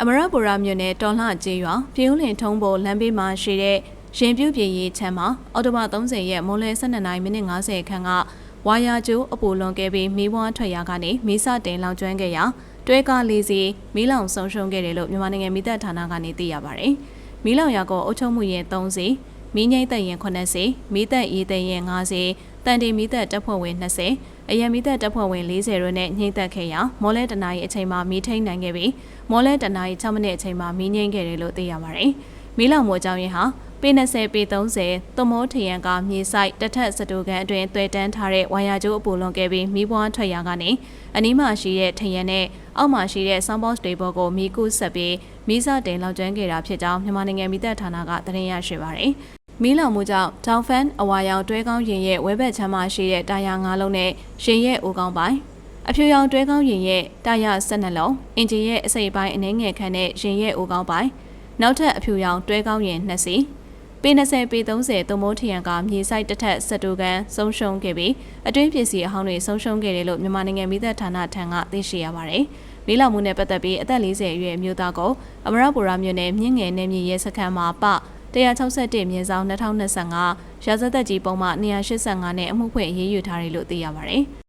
အမရပူရာမြို့နယ်တော်လှကျေးရွာပြည်ဦးလင်ထုံးပေါ်လမ်းဘေးမှာရှိတဲ့ရင်ပြုတ်ပြည်ရေးချမ်းမှာအော်တိုဘာ30ရက်မိုးလယ်12နာရီမိနစ်50ခန်းကဝါယာကျိုးအပူလွန်ခဲ့ပြီးမီးဝါးထွက်ရာကနေမီးစတင်လောင်ကျွမ်းခဲ့ရာတွဲကားလေးစီမီးလောင်ဆုံးရှုံးခဲ့တယ်လို့မြန်မာနိုင်ငံမိသက်ဌာနကနေသိရပါတယ်။မီးလောင်ရာကအုပ်ချုပ်မှုရင်3စီ မီးငိမ့်သက်ရင်9စီမီးသက်ရေးသက်ရင်5စီတန်တီမီးသက်တပ်ဖွဲ့ဝင်20အရန်မီးသက်တပ်ဖွဲ့ဝင်40တို့နဲ့ညှိသက်ခဲ့ရာမော်လဲတနာရီအချိန်မှာမီးထိန်နိုင်ခဲ့ပြီးမော်လဲတနာရီ6မိနစ်အချိန်မှာမီးငိမ့်ခဲ့တယ်လို့သိရပါတယ်။မီးလောင်မှုအကြောင်းရင်းဟာပေ20ပေ30သမောထရန်ကမြေဆိုင်တထက်စတူကန်အတွင်းတွေ့တန်းထားတဲ့ဝိုင်ယာကျိုးအပူလွန်ခဲ့ပြီးမီးပွားထွက်ရာကနေအနီးမှာရှိတဲ့ထရန်နဲ့အောက်မှာရှိတဲ့ soundbox တွေပေါ်ကိုမီးကူးဆက်ပြီးမီးစတင်လောက်ကျွမ်းခဲ့တာဖြစ်ကြောင်းမြန်မာနိုင်ငံမိသက်ဌာနကသတင်းရရှိပါရယ်။ မီးလောင်မှုကြောင့်တောင်ဖန်အဝါရောင်တွဲကောင်းရင်ရဲ့ဝဲဘက်ချမ်းမှာရှိတဲ့တာယာ၅လုံးနဲ့ရင်ရဲ့အိုကောင်းပိုင်းအဖြူရောင်တွဲကောင်းရင်ရဲ့တာယာ၁၂လုံးအင်ဂျင်ရဲ့အစိပ်ပိုင်းအနှဲငယ်ခန့်တဲ့ရင်ရဲ့အိုကောင်းပိုင်းနောက်ထပ်အဖြူရောင်တွဲကောင်းရင်2စီပေ20ပေ30သုံးမိုးထရန်ကမြေဆိုင်တစ်ထက်စတူကန်ဆုံးရှုံးခဲ့ပြီးအတွင်းပစ္စည်းအဟောင်းတွေဆုံးရှုံးခဲ့တယ်လို့မြန်မာနိုင်ငံမိသက်ဌာနထံကသိရှိရပါတယ်။မီးလောင်မှုနဲ့ပတ်သက်ပြီးအသက်40အရွယ်အမျိုးသားကိုအမရပူရာမြို့နယ်မြင့်ငယ်နယ်မြေရဲစခန်းမှာပ 161မြင်းဆောင်2025ရာဇသက်ကြီးပုံမှ285နဲ့အမှုဖွင့်အရေးယူထားတယ်လို့သိရပါတယ်။